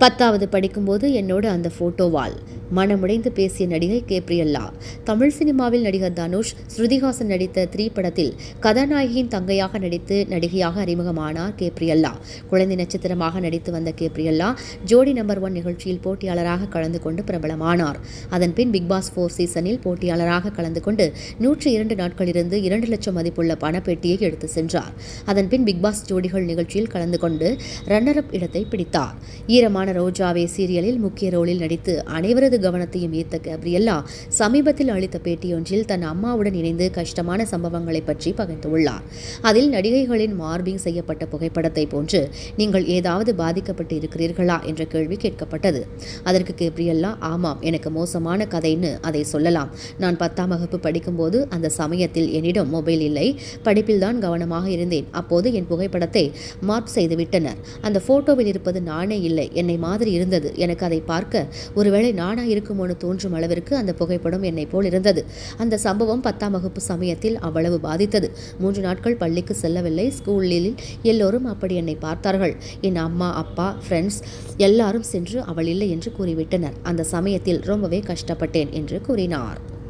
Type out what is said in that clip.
பத்தாவது படிக்கும்போது என்னோட அந்த ஃபோட்டோவால் மனமுடைந்து பேசிய நடிகை கேப்ரியல்லா. தமிழ் சினிமாவில் நடிகர் தனுஷ் ஸ்ருதிஹாசன் நடித்த த்ரீ படத்தில் கதாநாயகியின் தங்கையாக நடித்து நடிகையாக அறிமுகமானார் கேப்ரியல்லா. குழந்தை நட்சத்திரமாக நடித்து வந்த கேப்ரியல்லா ஜோடி நம்பர் ஒன் நிகழ்ச்சியில் போட்டியாளராக கலந்து கொண்டு பிரபலமானார். அதன்பின் பிக்பாஸ் ஃபோர் சீசனில் போட்டியாளராக கலந்து கொண்டு நூற்றி இரண்டு நாட்களிலிருந்து இரண்டு லட்சம் மதிப்புள்ள பணப்பெட்டியை எடுத்து சென்றார். அதன்பின் பிக்பாஸ் ஜோடிகள் நிகழ்ச்சியில் கலந்து கொண்டு ரன்னர் அப் இடத்தை பிடித்தார். ஈரமான ரோஜாவே சீரியலில் முக்கிய ரோலில் நடித்து அனைவரது கவனத்தையும் ஈர்த்த கேப்ரியல்லா சமீபத்தில் அளித்த பேட்டியொன்றில் தன் அம்மாவுடன் இணைந்து கஷ்டமான சம்பவங்களை பற்றி பகிர்ந்துள்ளார். அதில் நடிகைகளின் மார்பிங் செய்யப்பட்ட புகைப்படத்தை போன்று நீங்கள் ஏதாவது பாதிக்கப்பட்டு இருக்கிறீர்களா என்ற கேள்வி கேட்கப்பட்டது. அதற்கு கேப்ரியல்லா ஆமாம் எனக்கு மோசமான கதைன்னு அதை சொல்லலாம். நான் பத்தாம் வகுப்பு படிக்கும்போது அந்த சமயத்தில் என்னிடம் மொபைல் இல்லை. படிப்பில்தான் கவனமாக இருந்தேன். அப்போது என் புகைப்படத்தை மார்க் செய்து விட்டனர். அந்த போட்டோவில் இருப்பது நானே இல்லை. என்னை மாதிரி இருந்தது. எனக்கு அதை பார்க்க ஒருவேளை நானா இருக்குமோன்னு தோன்றும் அளவிற்கு அந்த புகைப்படம் என்னை போல் இருந்தது. அந்த சம்பவம் பத்தாம் வகுப்பு சமயத்தில் அவ்வளவு பாதித்தது. மூன்று நாட்கள் பள்ளிக்கு செல்லவில்லை. ஸ்கூலில் எல்லோரும் அப்படி என்னை பார்த்தார்கள். என் அம்மா அப்பா ஃப்ரெண்ட்ஸ் எல்லாரும் சென்று அவள் இல்லை என்று கூறிவிட்டனர். அந்த சமயத்தில் ரொம்பவே கஷ்டப்பட்டேன் என்று கூறினார்.